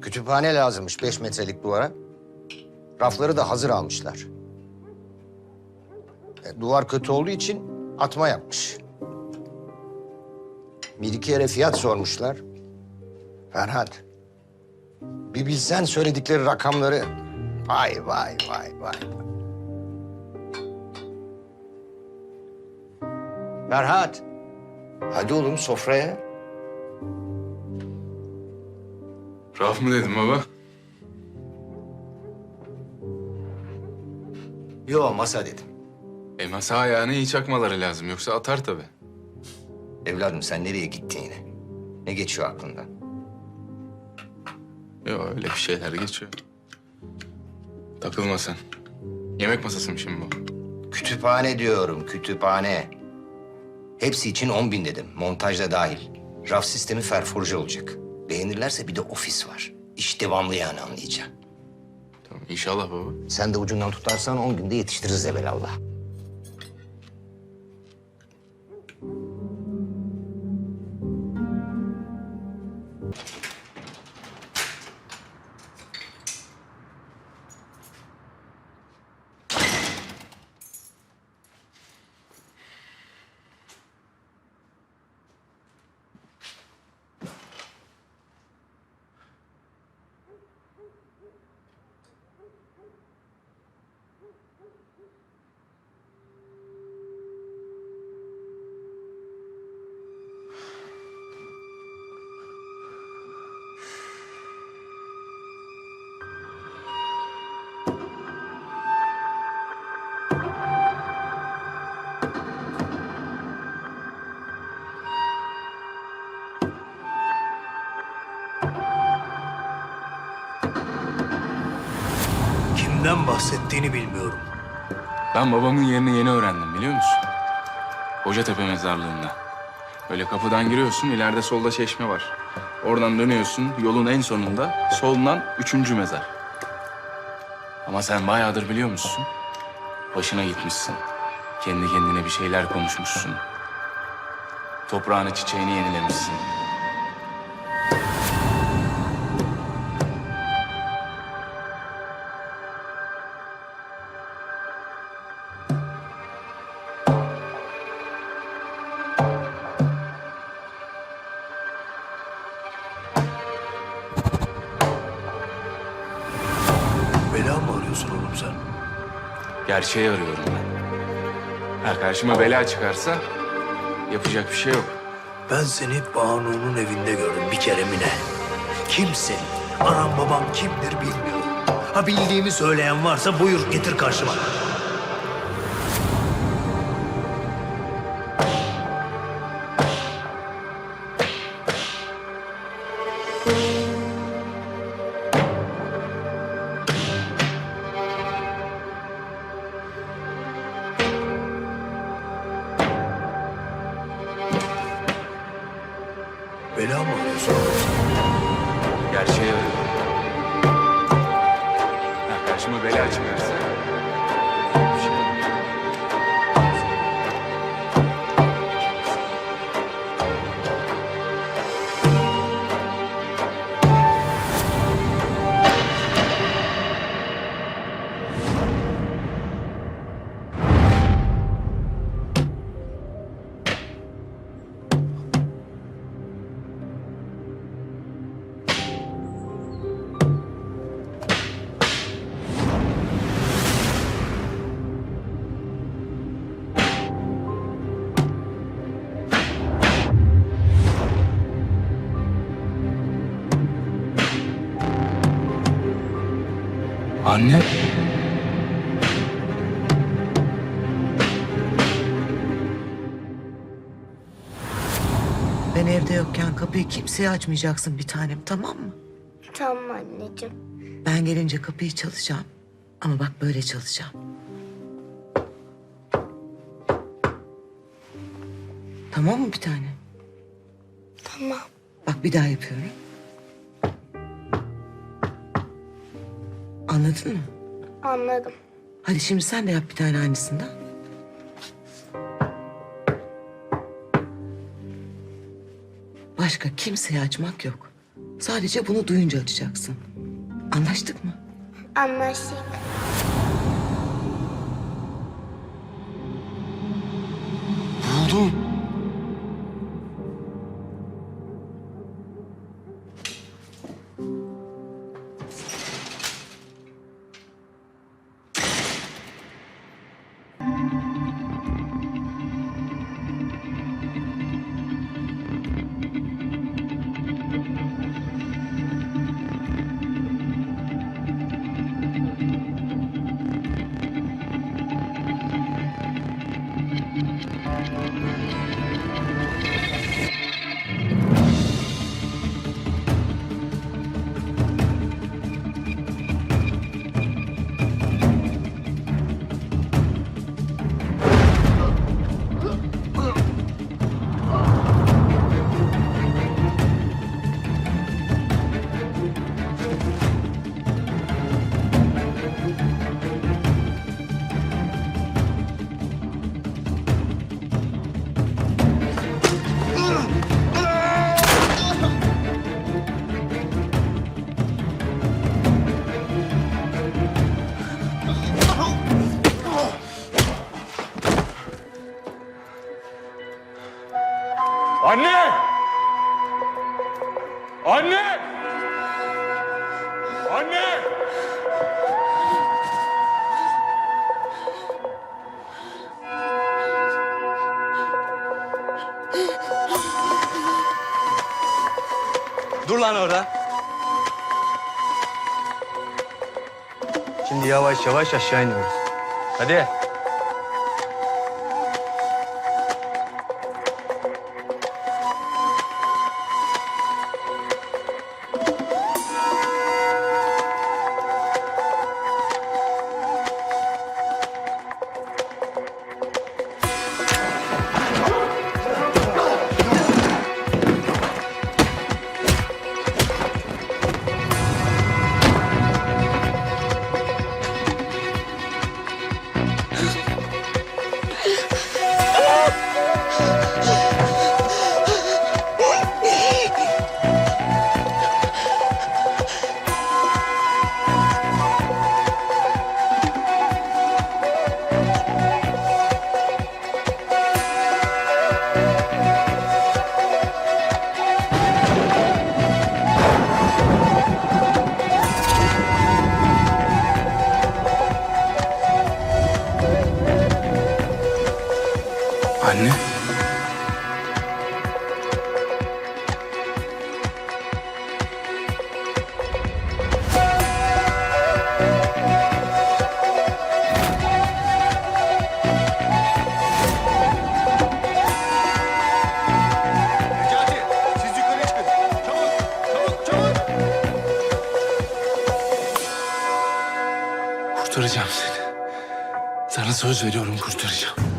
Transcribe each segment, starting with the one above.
Kütüphane lazımmış beş metrelik duvara. Rafları da hazır almışlar. E, duvar kötü olduğu için atma yapmış. Bir iki yere fiyat sormuşlar. Ferhat, bir bilsen söyledikleri rakamları. Vay vay vay vay. Ferhat, hadi oğlum sofraya. Raf mı dedim baba? Yo masa dedim. E masa ayağına iyi çakmaları lazım yoksa atar tabii. Evladım sen nereye gittin yine? Ne geçiyor aklından? Yok öyle bir şeyler geçiyor. Takılma sen. Yemek masası mı şimdi bu? Kütüphane diyorum, kütüphane. Hepsi için 10 bin dedim, montajda dahil. Raf sistemi ferforje olacak. Beğenirlerse bir de ofis var. İş devamlı yani anlayacaksın. Tamam inşallah baba. Sen de ucundan tutarsan 10 günde yetiştiririz evelallah. Kimden bahsettiğini bilmiyorum. Ben babamın yerini yeni öğrendim biliyor musun? Hocatepe mezarlığında. Böyle kapıdan giriyorsun, ileride solda çeşme var. Oradan dönüyorsun, yolun en sonunda solundan üçüncü mezar. Ama sen bayağıdır biliyor musun? Başına gitmişsin. Kendi kendine bir şeyler konuşmuşsun. Toprağını, çiçeğini yenilemişsin. Gerçeği arıyorum ben. Ha, karşıma bela çıkarsa yapacak bir şey yok. Ben seni Banu'nun evinde gördüm bir kere mi ne? Kimsin? Anam babam kimdir bilmiyorum. Ha bildiğimi söyleyen varsa buyur getir karşıma. Bela çıkarsa Anne. Ben evde yokken kapıyı kimseye açmayacaksın bir tanem tamam mı? Tamam anneciğim. Ben gelince kapıyı çalacağım. Ama bak böyle çalacağım. Tamam mı bir tane? Tamam. Bak bir daha yapıyorum. Anladın mı? Anladım. Hadi şimdi sen de yap bir tane aynısından. Başka kimseye açmak yok. Sadece bunu duyunca açacaksın. Anlaştık mı? Anlaştık. Buldum. Anne! Anne! Dur lan orada. Şimdi yavaş yavaş aşağı iniyoruz. Hadi. Kurtaracağım seni. Sana söz veriyorum kurtaracağım.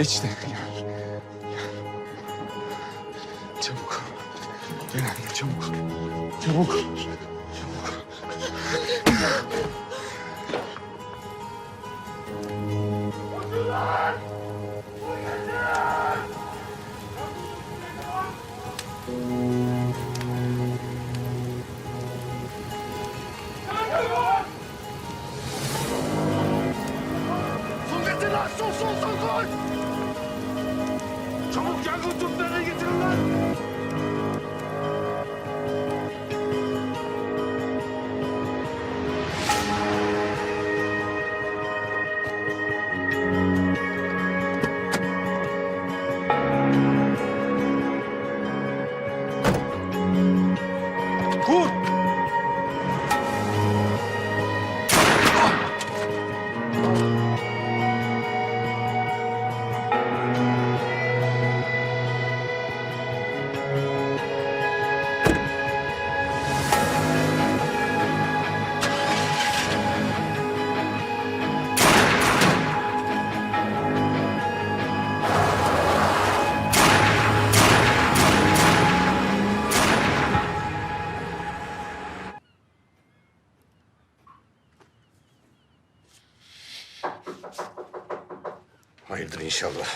Geçti. Gel. Çabuk. Gel anne. Çabuk. Çabuk. İnşallah.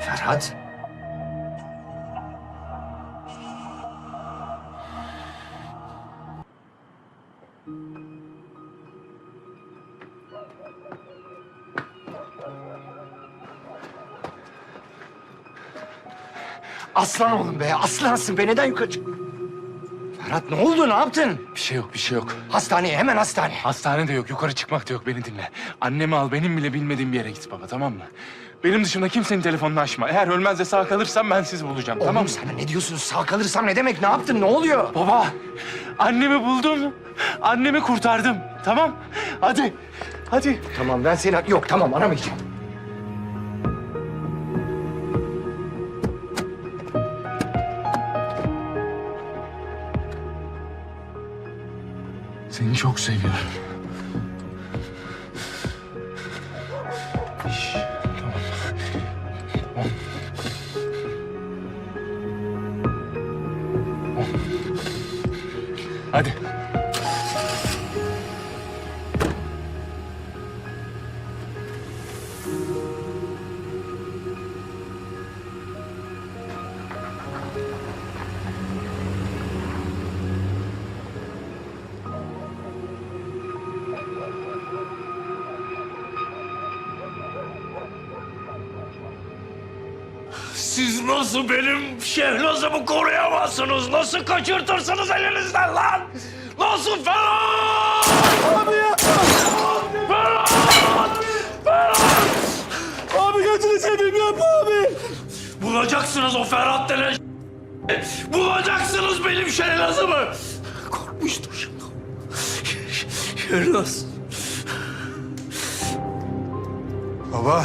Ferhat. Aslan oğlum be, aslansın be. Neden yukarı çık... Ferhat ne oldu, ne yaptın? Bir şey yok, bir şey yok. Hastaneye, hemen hastaneye. Hastane de yok, yukarı çıkmak da yok. Beni dinle. Annemi al, benim bile bilmediğim bir yere git baba, tamam mı? Benim dışında kimsenin telefonunu açma. Eğer ölmez de sağ kalırsam ben sizi bulacağım, Oğlum tamam mı? sana ne diyorsunuz? Sağ kalırsam ne demek? Ne yaptın? Ne oluyor? Baba, annemi buldum. Annemi kurtardım, tamam? Hadi, hadi. Tamam ben seni... Yok tamam aramayacağım. Seni çok seviyorum. Siz nasıl benim Şehnaz'ımı koruyamazsınız? Nasıl kaçırtırsınız elinizden lan? Nasıl Ferhat? Abi ya! Ferhat! Ferhat! Abi gözünü seveyim yapma abi! Bulacaksınız o Ferhat denen Bulacaksınız benim Şehnaz'ımı! Korkmuştur şimdi. Şehnaz. Baba.